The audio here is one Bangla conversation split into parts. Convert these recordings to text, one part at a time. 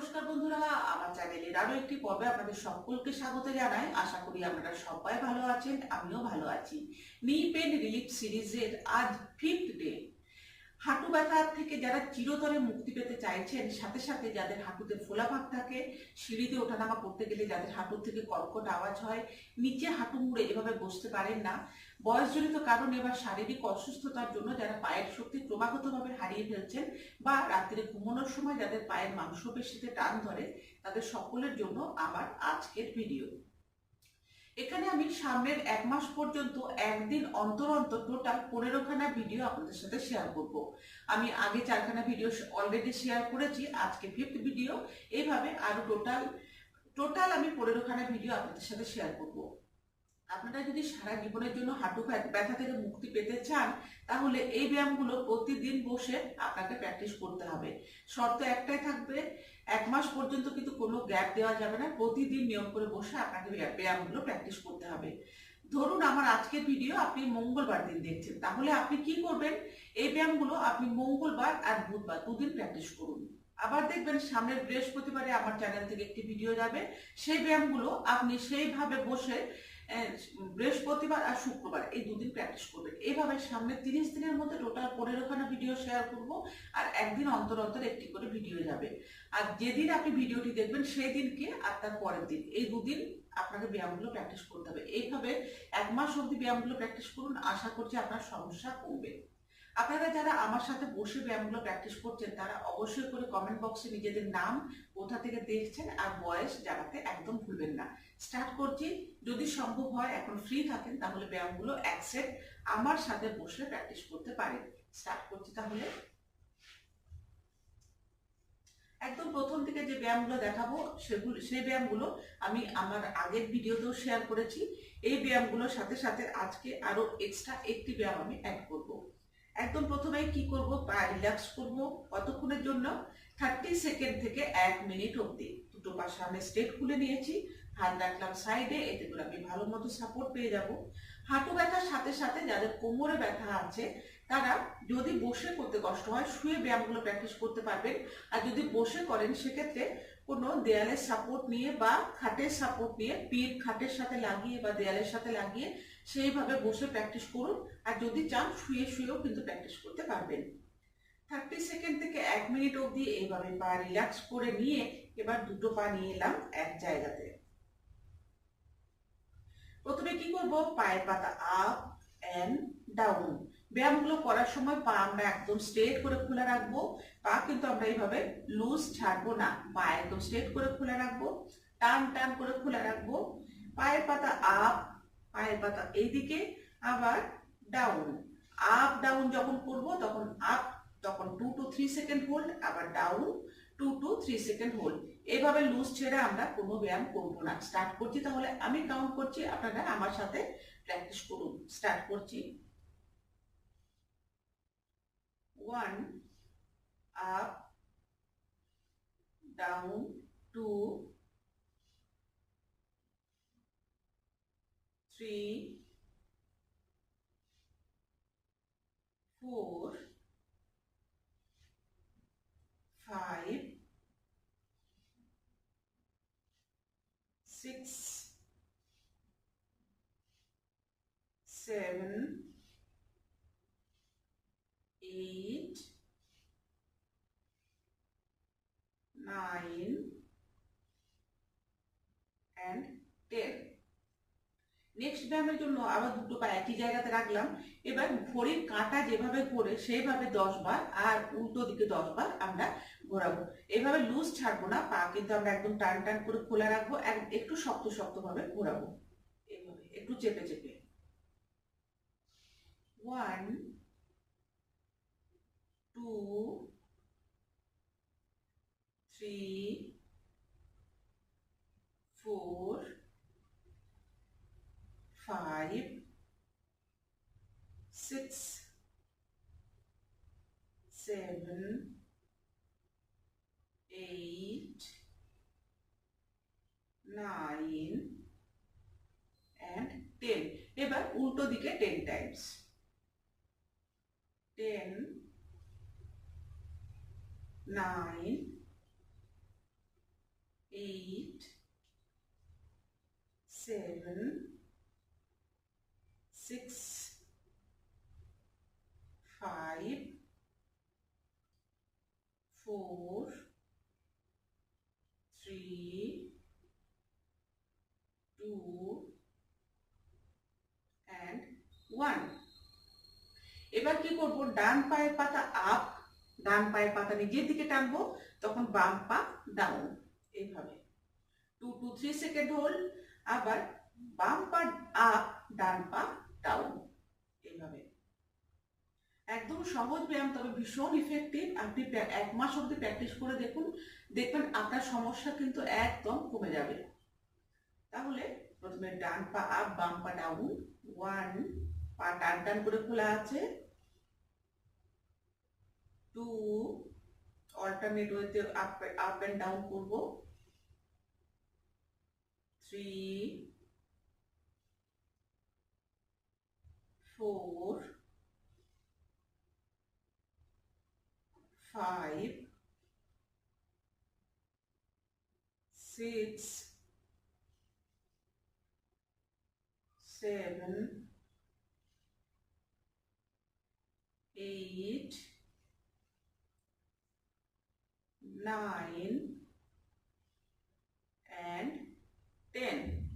নমস্কার বন্ধুরা, আমার চ্যানেলের আরও একটি পর্বে আপনাদের সকলকে স্বাগত জানাই। আশা করি আপনারা সবাই ভালো আছেন, আমিও ভালো আছি। নি পেন রিলিফ সিরিজের আজ ফিফথ ডে হাঁটু ব্যথার থেকে যারা চিরতরে মুক্তি পেতে চাইছেন, সাথে সাথে যাদের হাঁটুতে ফোলাভাব থাকে, সিঁড়িতে ওঠানামা করতে গেলে যাদের হাঁটুর থেকে কর্কট আওয়াজ হয়, নিচে হাঁটু মুড়ে এভাবে বসতে পারেন না। বয়সজনিত কারণে বা শারীরিক অসুস্থতার জন্য যারা পায়ের শক্তি ক্রমাগতভাবে হারিয়ে ফেলছেন বা রাত্রে ঘুমানোর সময় যাদের পায়ের মাংসপেশিতে টান ধরে, তাদের সকলের জন্য আমার আজকের ভিডিও। এখানে আমি সামনের এক মাস পর্যন্ত, একদিন অন্তর অন্তর টোটাল পনেরোখানা ভিডিও আপনাদের সাথে শেয়ার করব। আমি আগে চারখানা ভিডিও অলরেডি শেয়ার করেছি, আজকে ফিফথ ভিডিও এইভাবে আরও টোটাল টোটাল আমি পনেরোখানা ভিডিও আপনাদের সাথে শেয়ার করব। আপনারা যদি সারা জীবনের জন্য হাঁটু ব্যথা- থেকে মুক্তি পেতে চান, তাহলে এই ব্যায়ামগুলো প্রতিদিন বসে আপনাকে প্র্যাকটিস করতে হবে। শর্ত একটাই থাকবে, এক মাস পর্যন্ত কিন্তু কোনো গ্যাপ দেওয়া যাবে না, প্রতিদিন নিয়ম করে বসে আপনাকে ব্যায়ামগুলো প্র্যাকটিস করতে হবে। ধরুন আমার আজকের ভিডিও আপনি মঙ্গলবার দিন দেখছেন, তাহলে আপনি কি করবেন? এই ব্যায়ামগুলো আপনি মঙ্গলবার আর বুধবার দুদিন প্র্যাকটিস করুন। আবার দেখবেন সামনের বৃহস্পতিবারে আমার চ্যানেল থেকে একটি ভিডিও যাবে, সেই ব্যায়ামগুলো আপনি সেইভাবে বসে বৃহস্পতিবার আর শুক্রবার এই দুদিন প্র্যাকটিস করবেন এইভাবে সামনে তিরিশ দিনের মধ্যে টোটাল পনেরোখানা ভিডিও শেয়ার করব আর একদিন অন্তর অন্তর একটি করে ভিডিও যাবে। আর যেদিন আপনি ভিডিওটি দেখবেন সেই দিনকে আর তার পরের দিন। এই দুদিন আপনাকে ব্যায়ামগুলো প্র্যাকটিস করতে হবে। এইভাবে এক মাস অবধি ব্যায়ামগুলো প্র্যাকটিস করুন। আশা করছি আপনার সমস্যা কমবে। আপনারা যারা আমার সাথে বসে ব্যায়ামগুলো প্র্যাকটিস করছেন, তারা অবশ্যই করে কমেন্ট বক্সে নিজেদের নাম, কোথা থেকে দেখছেন আর বয়স জানাতে একদম ভুলবেন না। স্টার্ট করছি। যদি সম্ভব হয়, এখন ফ্রি থাকেন, তাহলে ব্যায়ামগুলো এক সেট আমার সাথে বসে প্র্যাকটিস করতে পারেন। স্টার্ট করছি তাহলে। একদম প্রথম থেকে যে ব্যায়ামগুলো দেখাবো, সেগুলো, সেই ব্যায়ামগুলো আমি আমার আগের ভিডিওতেও শেয়ার করেছি। এই ব্যায়ামগুলোর সাথে সাথে আজকে আরও এক্সট্রা একটি ব্যায়াম আমি অ্যাড করব। একদম প্রথমে কি করব? পা রিল্যাক্স করব কতক্ষণের জন্য? থার্টি সেকেন্ড থেকে এক মিনিট অবধি। দুটো পা সামনে স্ট্রেট খুলে নিয়েছি। হাত রাখলাম সাইডে এতে করে আমি ভালো মতো সাপোর্ট পেয়ে যাব। হাঁটু ব্যথার সাথে সাথে যাদের কোমরে ব্যথা আছে, তারা যদি বসে করতে কষ্ট হয়, শুয়ে ব্যায়ামগুলো প্র্যাকটিস করতে পারবেন। আর যদি বসে করেন, সেক্ষেত্রে কোনো দেয়ালের সাপোর্ট নিয়ে বা খাটের সাপোর্ট নিয়ে, পিঠ খাটের সাথে লাগিয়ে বা দেয়ালের সাথে লাগিয়ে সেইভাবে বসে প্র্যাকটিস করুন। আর যদি চান, শুয়ে শুয়েও কিন্তু প্র্যাকটিস করতে পারবেন। থার্টি সেকেন্ড থেকে এক মিনিট অবধি এইভাবে পা রিল্যাক্স করে নিয়ে এবার দুটো পা নিয়ে এলাম এক জায়গাতে। প্রথমে কি করব? পায়ের পাতা আপ অ্যান্ড ডাউন ব্যায়ামগুলো করার সময় পা আমরা একদম স্ট্রেট করে খোলা রাখব। পা কিন্তু আমরা এইভাবে লুজ ছাড়বো না। পা একদম স্ট্রেট করে খোলা রাখব। টান টান করে খোলা রাখব। পায়ের পাতা আপ পায়ের পাতা এইদিকে, আবার ডাউন আপ ডাউন যখন করব তখন আপ তখন two two three second hold আবার down two two three second hold এইভাবে লুজ ছেড়ে আমরা কোনো ব্যায়াম করব না। স্টার্ট করছি তাহলে আমি কাউন্ট করছি, আপনারা আমার সাথে প্র্যাকটিস করুন। স্টার্ট করছি। One up down two three six, ব্যায়ামের জন্য আবার দুটো পা একই জায়গাতে রাখলাম। এবার ঘড়ির কাঁটা যেভাবে ঘোরে সেইভাবে দশ বার আর উল্টো দিকে দশ বার আমরা ঘোরাবো। এভাবে লুজ ছাড়বো না, পা কিন্তু আমরা একদম টান টান করে খোলা রাখব, এক- একটু শক্ত শক্ত ভাবে ঘোরাবো। এভাবে, একটু চেপে চেপে। One two three four five, six, seven, eight, nine, and ten. এবার উল্টো দিকে ten times. Ten, nine, eight, seven, six, five, four, three, two, and one. এবার কি করব ডান পায়ের পাতা আপ ডান পায়ের পাতা নিজের দিকে টানবো তখন বাম পা ডাউন এইভাবে two two three second hold আবার বাম পা আপ ডান পা ডাউন এইভাবে। একদম সহজ ব্যায়াম, তবে ভীষণ ইফেক্টিভ আপনি এক মাস অবধি প্র্যাকটিস করে দেখুন, দেখবেন আপনার সমস্যা কিন্তু একদম কমে যাবে। তাহলে প্রথমে ডান পা আপ বাম পা ডাউন ওয়ান পা টান টান করে খোলা আছে। টু অল্টারনেট ওয়েতে আপ আপ অ্যান্ড ডাউন করব। Three four five, six, seven, eight, nine, and ten.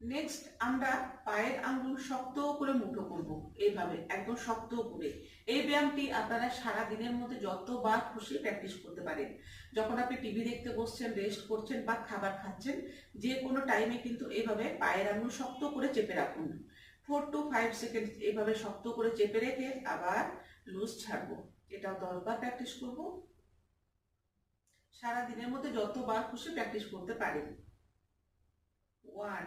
Next আমরা পায়ের আঙ্গুল শক্ত করে মুঠো করব। এইভাবে, একদম শক্ত করে। এই ব্যায়ামটি আপনারা সারা দিনের মধ্যে যতবার খুশি প্র্যাকটিস করতে পারেন। যখন আপনি টিভি দেখতে বসছেন রেস্ট করছেন বা খাবার খাচ্ছেন, যে কোনো টাইমে কিন্তু এইভাবে পায়ের আঙ্গুল শক্ত করে চেপে রাখুন। ফোর টু ফাইভ সেকেন্ড এইভাবে শক্ত করে চেপে রেখে আবার লুজ ছাড়বো। এটাও দশবার প্র্যাকটিস করব। সারা দিনের মধ্যে যতবার খুশি প্র্যাকটিস করতে পারেন। One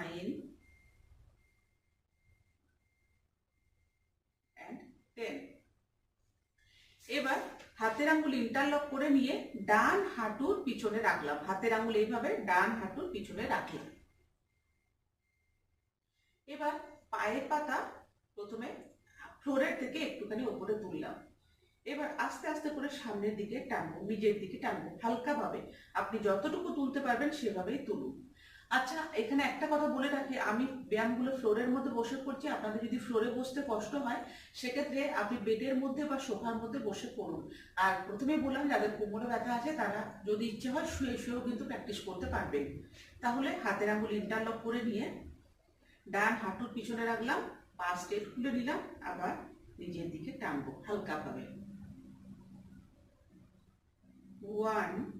9 এবার হাতের আঙ্গুল ইন্টারলক করে নিয়ে ডান হাঁটুর পিছনে রাখলাম। হাতের আঙ্গুল এইভাবে ডান হাঁটুর পিছনে রাখলাম। এবার পায়ের পাতা প্রথমে ফ্লোরের থেকে একটুখানি ওপরে তুললাম। এবার আস্তে আস্তে করে সামনের দিকে টানবো, নিজের দিকে টানবো, হালকাভাবে। আপনি যতটুকু তুলতে পারবেন সেভাবেই তুলুন। আচ্ছা এখানে একটা কথা বলে রাখি। আমি ব্যায়ামগুলো ফ্লোরের মধ্যে বসে করছি। আপনাদের যদি ফ্লোরে বসতে কষ্ট হয় সেক্ষেত্রে আপনি বেডের মধ্যে বা সোফার মধ্যে বসে করুন আর প্রথমেই বললাম যাদের কোমরে ব্যথা আছে তারা যদি ইচ্ছে হয় শুয়ে শুয়েও কিন্তু প্র্যাকটিস করতে পারবেন। তাহলে হাতের আঙুল ইন্টারলক করে নিয়ে ডান হাঁটুর পিছনে রাখলাম পা স্টেট খুলে নিলাম আবার নিজের দিকে টানবো হালকাভাবে one,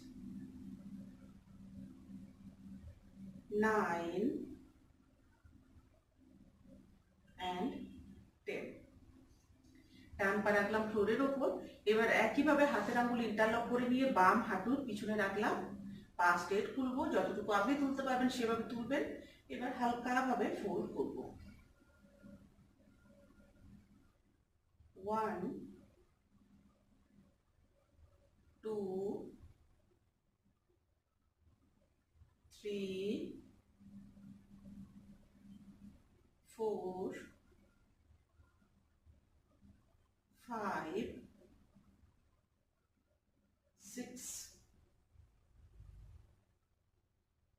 nine, and ten. ডান পা রাখলাম ফ্লোরের ওপর। এবার একইভাবে হাতের আঙ্গুল ইন্টারলক করে নিয়ে বাম হাঁটুর পিছনে রাখলাম। পা স্ট্রেট খুলবো যতটুকু আপনি তুলতে পারবেন সেভাবে তুলবেন। এবার হালকাভাবে ফোল্ড করব। One two, three, four, five, six,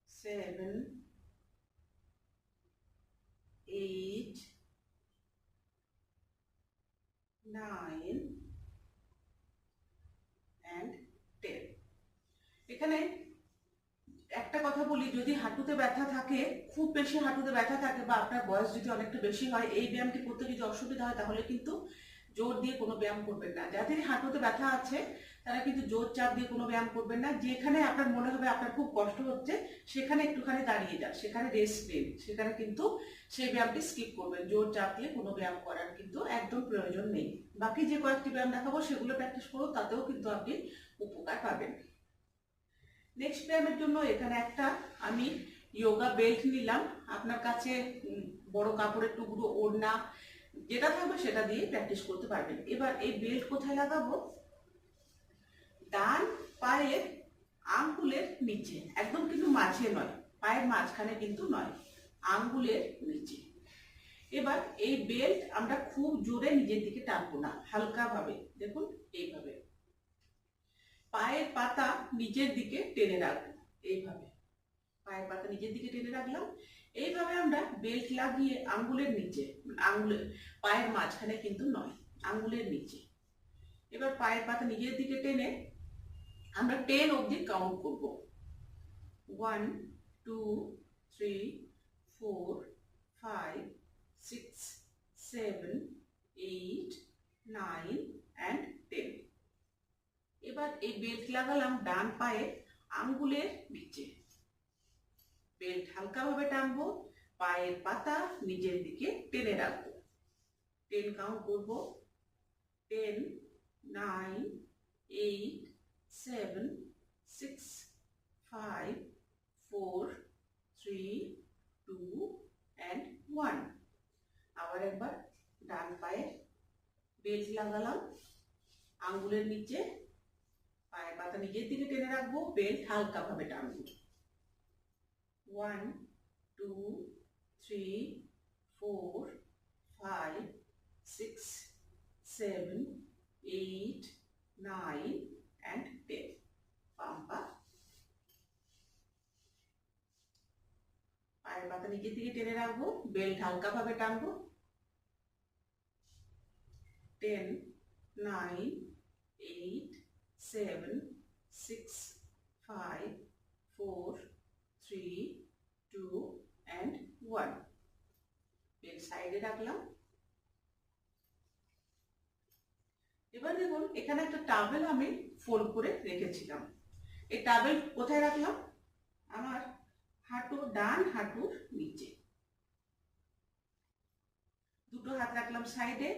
seven, eight, nine. যদি হাঁটুতে ব্যথা থাকে, খুব বেশি হাঁটুতে ব্যথা থাকে বা আপনার বয়স যদি অনেকটা বেশি হয়, এই ব্যায়ামটি করতে যদি অসুবিধা হয়, তাহলে কিন্তু জোর দিয়ে কোনো ব্যায়াম করবেন না। যাদের হাঁটুতে ব্যথা আছে, তারা কিন্তু জোর চাপ দিয়ে কোনো ব্যায়াম করবেন না। যেখানে আপনার মনে হবে আপনার খুব কষ্ট হচ্ছে, সেখানে একটুখানি দাঁড়িয়ে যান, সেখানে রেস্ট নিন, সেখানে কিন্তু সেই ব্যায়ামটি স্কিপ করবেন। জোর চাপ দিয়ে কোনো ব্যায়াম করার কিন্তু একদম প্রয়োজন নেই। বাকি যে কয়েকটি ব্যায়াম দেখাবো, সেগুলো প্র্যাকটিস করুন, তাতেও কিন্তু আপনি উপকার পাবেন। নেক্সট ব্যায়ামের জন্য এখানে একটা আমি যোগা বেল্ট নিলাম। আপনার কাছে বড় কাপড়ের টুকরো, ওড়না, যেটা থাকবে সেটা দিয়ে প্র্যাকটিস করতে পারবেন। এবার এই বেল্ট কোথায় লাগাবো? ডান পায়ের আঙ্গুলের নিচে। একদম কিন্তু মাঝে নয়। পায়ের মাঝখানে কিন্তু নয়। আঙ্গুলের নিচে। এবার এই বেল্ট আমরা খুব জোরে নিজের দিকে টানবো না। হালকা ভাবে দেখুন, এইভাবে। পায়ের পাতা নিচের দিকে টেনে রাখব। এইভাবে। পায়ের পাতা নিচের দিকে টেনে রাখলাম। এইভাবে আমরা বেল্ট লাগিয়ে আঙ্গুলের নিচে আঙ্গুলের পায়ের মাঝখানে কিন্তু নয়, আঙ্গুলের নিচে। এবার পায়ের পাতা নিজের দিকে টেনে আমরা টেন অবধি কাউন্ট করব। One two three four five six seven eight nine and ten এবার এই বেল্ট লাগালাম ডান পায়ে আঙ্গুলের নিচে। বেল্ট হালকাভাবে টানবো, পায়ের পাতা নিজের দিকে টেনে রাখব। টেন কাউন্ট করব। Ten nine eight seven six five four three two and one আবার একবার ডান পায়ে বেল্ট লাগালাম, আঙ্গুলের নিচে পায়ের পাতা নিজের দিকে টেনে রাখব বেল্ট হালকাভাবে টানবো one two three four five six seven eight nine and ten Pampa পায়ের পাতা নিজের দিকে টেনে রাখব বেল্ট হালকাভাবে টানবো ten nine eight seven six five four three two and one belt সাইডে রাখলাম। এবার দেখুন, এখানে একটা টাবেল আমি ফোল্ড করে রেখেছিলাম। এই টাবেল কোথায় রাখলাম? আমার হাঁটু ডান হাঁটুর নিচে। দুটো হাত রাখলাম সাইডে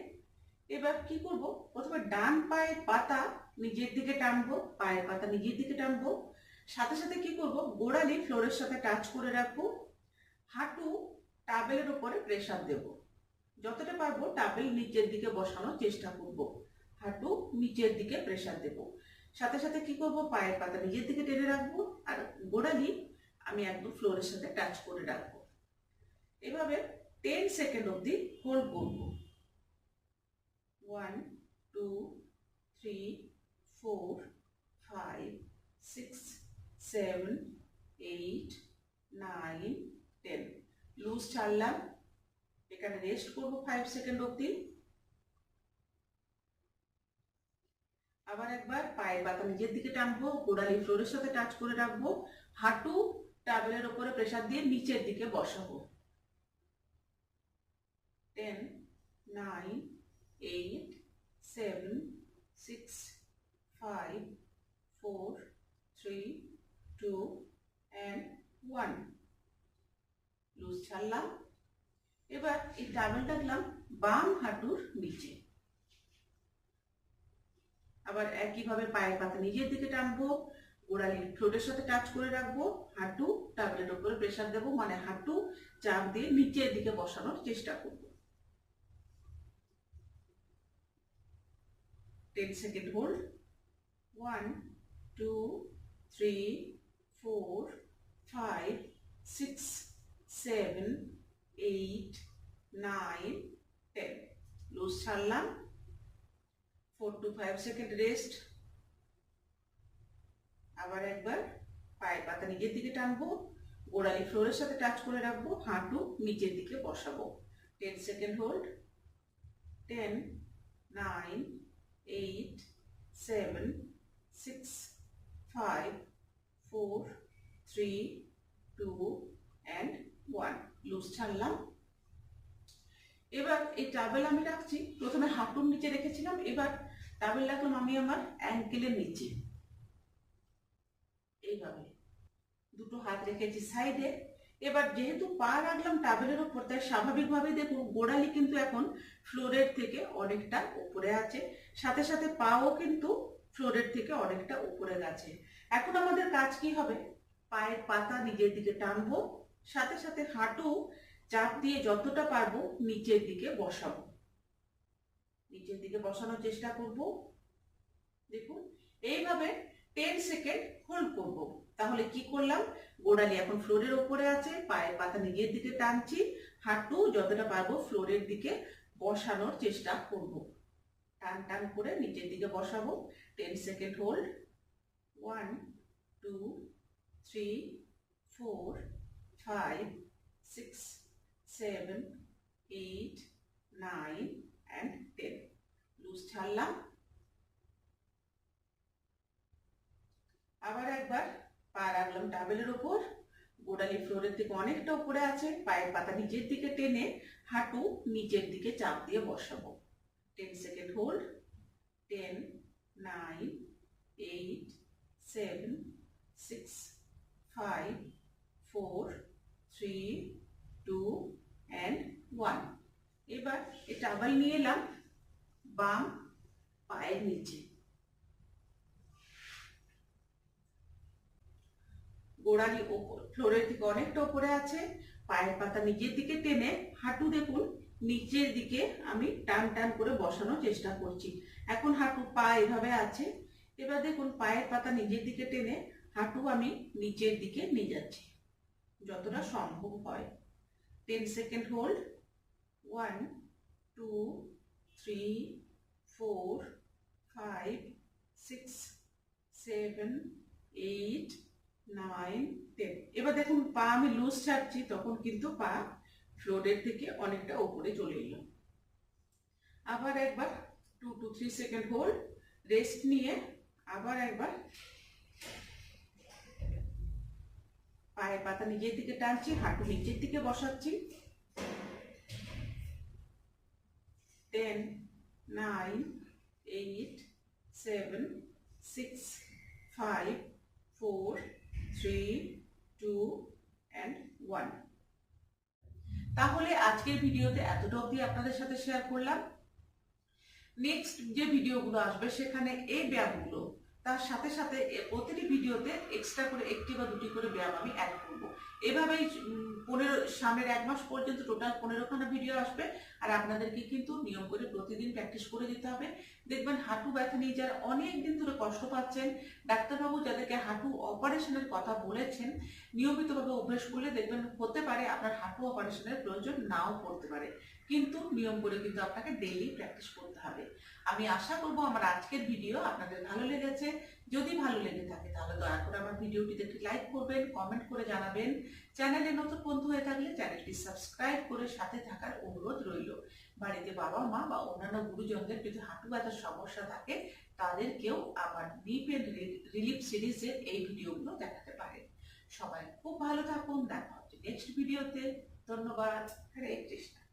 এবার কি করব? প্রথমে ডান পায়ের পাতা নিজের দিকে টানবো, পায়ের পাতা নিজের দিকে টানবো। সাথে সাথে কি করব? গোড়ালি ফ্লোরের সাথে টাচ করে রাখব। হাঁটু টাবেলের উপরে প্রেসার দেব। যতটা পারব টাবেল নিচের দিকে বসানোর চেষ্টা করব। হাঁটু নিচের দিকে প্রেসার দেব। সাথে সাথে কি করব? পায়ের পাতা নিজের দিকে টেনে রাখব আর গোড়ালি আমি একদম ফ্লোরের সাথে টাচ করে রাখব। এভাবে টেন সেকেন্ড অবধি হোল্ড করব। One two three four five six seven eight nine ten loose ছাড়লাম। এখানে রেস্ট করব ফাইভ সেকেন্ড অবধি। আবার একবার পায়ের পাতা নিজের দিকে টানবো গোড়ালি ফ্লোরের সাথে টাচ করে রাখব, হাঁটু টাবেলের ওপরে প্রেসার দিয়ে নিচের দিকে বসাবো। Ten nine eight seven six five four three two and one loose ছাড়লাম। এবার এই টাবেলটা দিলাম বাম হাঁটুর নিচে। আবার একইভাবে পায়ের পাতা নিজের দিকে টানবো গোড়ালি ফ্লোটের সাথে টাচ করে রাখব, হাঁটু টাবলেট উপরে প্রেসার দেবো মানে হাঁটু চাপ দিয়ে নিচের দিকে বসানোর চেষ্টা করব। 10 second hold. 1 2 3 4 5 6 7 8 9 10 loose ছাড়লাম। 4 to 5 সেকেন্ড রেস্ট আবার একবার পায়ের পাতা নিজের দিকে টানবো, গোড়ালি ফ্লোরের সাথে টাচ করে রাখব, হাঁটু নিচের দিকে বসাবো। Ten second hold 10 9 eight, seven, six, five, four, three, two, and one. Loose ছাড়লাম। এবার এই টাবেল আমি রাখছি। প্রথমে হাঁটুর নিচে রেখেছিলাম। এবার টাবেল রাখলাম আমি আমার অ্যাঙ্কেলের নিচে। এইভাবে। দুটো হাত রেখেছি সাইডে এবার যেহেতু পা রাখলাম টাবেলের ওপর, তাই স্বাভাবিকভাবে দেখুন গোড়ালি কিন্তু এখন ফ্লোরের থেকে অনেকটা উপরে আছে। সাথে সাথে পাও কিন্তু ফ্লোরের থেকে অনেকটা উপরে গেছে। এখন আমাদের কাজ কি হবে? পায়ের পাতা নিজের দিকে টানবো, সাথে সাথে হাঁটু চাপ দিয়ে যতটা পারব নিচের দিকে বসাবো। নিচের দিকে বসানোর চেষ্টা করব। দেখুন, এইভাবে টেন সেকেন্ড হোল্ড করব। তাহলে কি করলাম? গোড়ালি এখন ফ্লোরের উপরে আছে, পায়ের পাতা নিজের দিকে টানছি, হাঁটু যতটা পারব ফ্লোরের দিকে বসানোর চেষ্টা করব। টান টান করে নিচের দিকে বসাবো। Ten second hold one two three four five six seven eight nine and ten loose ছাড়লাম। আবার একবার পা রাখলাম টাবেলের উপর গোড়ালি ফ্লোরের থেকে অনেকটা উপরে আছে। পায়ের পাতা নিচের দিকে টেনে হাঁটু নিচের দিকে চাপ দিয়ে বসাবো। Ten second hold ten nine eight seven six five four three two and one এবার এই টাবাল নিয়ে এলাম বাম পায়ের নিচে। গোড়ালি ওপর ফ্লোরের থেকে অনেকটা ওপরে আছে। পায়ের পাতা নিজের দিকে টেনে হাঁটু দেখুন, নিচের দিকে আমি টান টান করে বসানোর চেষ্টা করছি। এখন হাঁটু পা এভাবে আছে। এবার দেখুন, পায়ের পাতা নিজের দিকে টেনে হাঁটু আমি নিচের দিকে নিয়ে যাচ্ছি। যতটা সম্ভব হয়। Ten second hold. One, two, three, four, five, six, seven, eight nine ten এবার দেখুন, পা আমি লুজ ছাড়ছি, তখন কিন্তু পা ফ্লোরের থেকে অনেকটা ওপরে চলে এলো। আবার একবার two two three second hold rest নিয়ে আবার একবার পায়ের পাতা নিজের দিকে টানছি, হাঁটু নিচের দিকে বসাচ্ছি। Ten nine eight seven six five four three two and one তাহলে আজকের ভিডিওতে এতটা অবধি আপনাদের সাথে শেয়ার করলাম। নেক্সট যে ভিডিওগুলো আসবে, সেখানে এই ব্যায়ামগুলো, তার সাথে সাথে প্রতিটি ভিডিওতে এক্সট্রা করে একটি বা দুটি করে ব্যায়াম আমি অ্যাড করব। এভাবেই পনেরো সামনের এক মাস পর্যন্ত টোটাল পনেরোখানা ভিডিও আসবে, আর আপনাদেরকে কিন্তু নিয়ম করে প্রতিদিন প্র্যাকটিস করে দিতে হবে। দেখবেন হাঁটু ব্যথা নিয়ে যারা অনেক দিন ধরে কষ্ট পাচ্ছেন, ডাক্তারবাবু যাদেরকে হাঁটু অপারেশনের কথা বলেছেন, নিয়মিতভাবে অভ্যাস করলে দেখবেন হতে পারে আপনার হাঁটু অপারেশনের প্রয়োজন নাও পড়তে পারে। কিন্তু নিয়ম করে কিন্তু আপনাকে ডেইলি প্র্যাকটিস করতে হবে। আমি আশা করব আমার আজকের ভিডিও আপনাদের ভালো লেগেছে। যদি ভালো লেগে থাকে তাহলে দয়া করে আমার ভিডিওটিতে একটি লাইক করবেন কমেন্ট করে জানাবেন। চ্যানেলে নতুন বন্ধু হয়ে থাকলে চ্যানেলটি সাবস্ক্রাইব করে সাথে থাকার অনুরোধ রইল। বাড়িতে বাবা মা বা অন্যান্য গুরুজনদের যদি হাঁটু ব্যথার সমস্যা থাকে, তাদেরকেও আমার ডিপ এন্ড রিলিফ সিরিজের এই ভিডিওগুলো দেখাতে পারেন। সবাই খুব ভালো থাকুন, দেখা হচ্ছে নেক্সট ভিডিওতে ধন্যবাদ। হরে কৃষ্ণ।